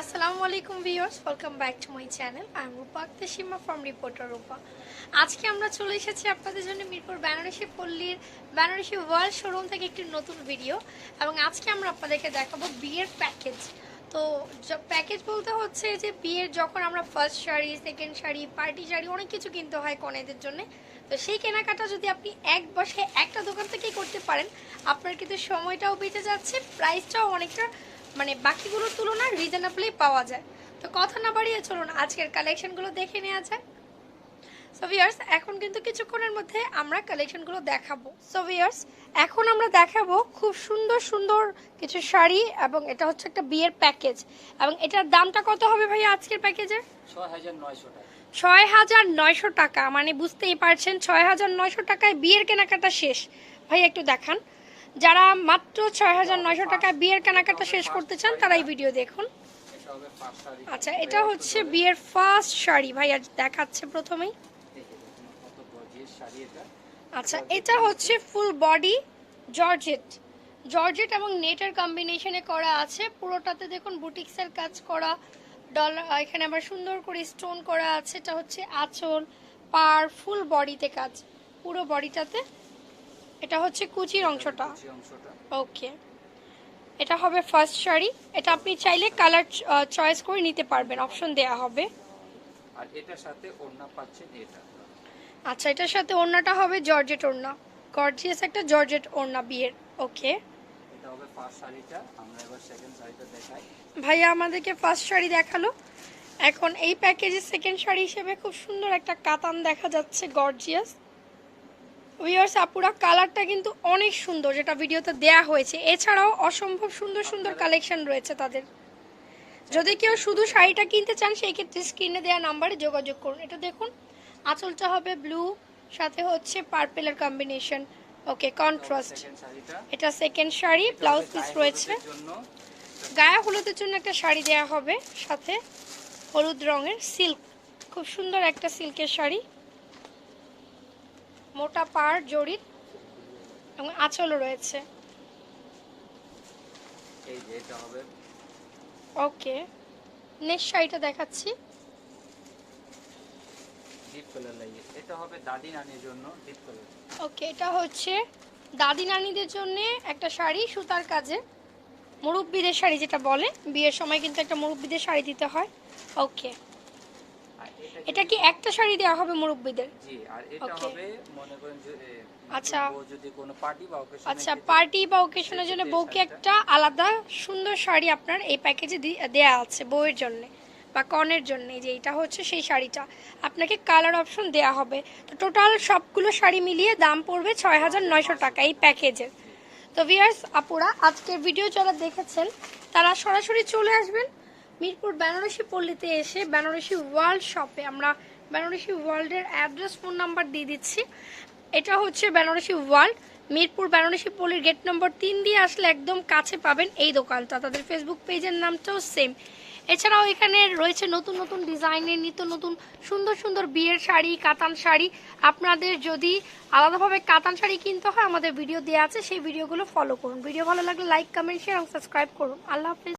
আসসালামু আলাইকুম viewers welcome back to my channel I am Rupa Akter Sima from reporter Rupa আজকে আমরা চলে এসেছি আপনাদের জন্য মিরপুর বেনারসি পল্লীর বেনারসি ওয়ার্ল্ড শোরুম থেকে একটি নতুন ভিডিও এবং আজকে আমরা আপনাদেরকে দেখাবো বিয়ের প্যাকেজ তো প্যাকেজ বলতে হচ্ছে যে বিয়ের যখন আমরা first sari second sari party sari, অনেক কিছু কিনতে হয় কনেদের জন্য। তো সেই কেনাকাটা যদি আপনি এক বসে একটা দোকান থেকেই করতে পারেন, আপনার কিন্তু সময়টাও বেঁচে যাচ্ছে প্রাইসটাও অনেকটা মানে বাকিগুলোর তুলনায় রিজনেবলি পাওয়া যায়। তো কথা না বাড়িয়ে চলুন আজকের কালেকশনগুলো দেখে নেওয়া যাক। সো ভিয়ার্স এখন কিন্তু কিছুক্ষণের মধ্যে আমরা কালেকশনগুলো দেখাবো। সো ভিয়ার্স এখন আমরা দেখাবো খুব সুন্দর সুন্দর কিছু শাড়ি এবং এটা হচ্ছে একটা বিয়ের প্যাকেজ এবং এটার দামটা কত হবে ভাইয়া আজকের প্যাকেজের টাকা। ছয় হাজার নয়শো টাকা মানে বুঝতেই পারছেন ছয় হাজার নয়শো টাকায় বিয়ের কেনাকাটা শেষ। ভাই একটু দেখান। যারা মাত্র ছয় হাজার নয়শো টাকায় বিয়ের কেনাকাটা শেষ করতে চান, তারা এই ভিডিও দেখুন। আচ্ছা এটা হচ্ছে বিয়ের ফার্স্ট শাড়ি। ভাই আজ দেখাচ্ছে প্রথমেই। আচ্ছা এটা হচ্ছে ফুল বডি জর্জেট জর্জেট এবং নেটের কম্বিনেশনে করা আছে। পুরোটাতে দেখুন, বুটিক্সের কাজ করা ডলার এখানে আবার সুন্দর করে স্টোন করা আছে। এটা হচ্ছে আঁচল, পার ফুল বডিতে কাজ। পুরো বডিটাতে এটা হচ্ছে কুচির অংশটা। ওকে এটা হবে ফার্স্ট শাড়ি। এটা আপনি চাইলে কালার চয়েস করে নিতে পারবেন অপশন দেয়া হবে। আর এটার সাথে ওড়না পাচ্ছেন এটা। আচ্ছা এটার সাথে ওড়নাটা হবে জর্জেট ওড়না। গর্জিয়াস একটা জর্জেট ওড়না বিয়ের। ওকে এটা হবে ফার্স্ট শাড়িটা। আমরা এবার সেকেন্ড শাড়িটা দেখাই। ভাইয়া আমাদেরকে ফার্স্ট শাড়ি দেখাল। এখন এই প্যাকেজের সেকেন্ড শাড়ি হিসেবে খুব সুন্দর একটা কাতান দেখা যাচ্ছে গর্জিয়াস উইয়ার্স আপুরা কালারটা কিন্তু অনেক সুন্দর যেটা ভিডিওতে দেয়া হয়েছে। এছাড়াও অসম্ভব সুন্দর সুন্দর কালেকশন রয়েছে তাদের। যদি কেউ শুধু শাড়িটা কিনতে চান সেই ক্ষেত্রে স্ক্রিনে দেওয়া নাম্বারে যোগাযোগ করুন। এটা দেখুন আঁচলটা হবে ব্লু সাথে হচ্ছে পার্পেলের কম্বিনেশন ওকে কন্ট্রাস্ট এটা সেকেন্ড শাড়ি ব্লাউজ পিস রয়েছে। গায়ে হলুদের জন্য একটা শাড়ি দেওয়া হবে সাথে হলুদ রঙের সিল্ক খুব সুন্দর একটা সিল্কের শাড়ি। মোটা পাড় জড়িত এবং আঁচলও রয়েছে। এই যে এটা হবে। ওকে নেক্সট শাড়িটা দেখাচ্ছি। ডিপ কালার লাগে এটা হবে দাদি নানির জন্য ডিপ কালার ওকে এটা হচ্ছে দাদি নানিদের জন্য একটা শাড়ি সুতার কাজে। মুরব্বিদের শাড়ি যেটা বলে বিয়ের সময় কিন্তু একটা মুরব্বিদের শাড়ি দিতে হয়। ওকে। এটা কি একটা শাড়ি দেওয়া হবে মুরব্বিদের? জি আর এটা হবে মনে করেন যে আচ্ছা। যদি কোনো পার্টি বা occasion আচ্ছা পার্টি বা ওকেশনের জন্য বউকে একটা আলাদা সুন্দর শাড়ি আপনার এই প্যাকেজে দেয়া আছে বউয়ের জন্য বা কনের জন্য। যে এটা হচ্ছে সেই শাড়িটা। আপনাকে কালার অপশন দেয়া হবে। তো টোটাল সবগুলো শাড়ি মিলিয়ে দাম পড়বে ছয় হাজার নয়শো টাকা এই প্যাকেজের তো ভিয়ার্স আপুরা আজকের ভিডিও যারা দেখেছেন তারা সরাসরি চলে আসবেন। মিরপুর বেনারসি পল্লীতে এসে বেনারসি ওয়ার্ল্ড শপে আমরা বেনারসি ওয়ার্ল্ডের অ্যাড্রেস ফোন নাম্বার দিয়ে দিচ্ছি। এটা হচ্ছে বেনারসি ওয়ার্ল্ড। মিরপুর বেনারসি পল্লীর গেট নম্বর তিন দিয়ে আসলে একদম কাছে পাবেন এই দোকানটা। তাদের ফেসবুক পেজের নামটাও সেম এছাড়াও এখানে রয়েছে নতুন নতুন ডিজাইনের, নিত্য নতুন, সুন্দর সুন্দর বিয়ের শাড়ি, কাতান শাড়ি। আপনাদের যদি আলাদাভাবে কাতান শাড়ি কিনতে হয়, আমাদের ভিডিও দেওয়া আছে, সেই ভিডিওগুলো ফলো করুন। ভিডিও ভালো লাগলে লাইক কমেন্ট শেয়ার এবং সাবস্ক্রাইব করুন। আল্লাহ হাফিজ।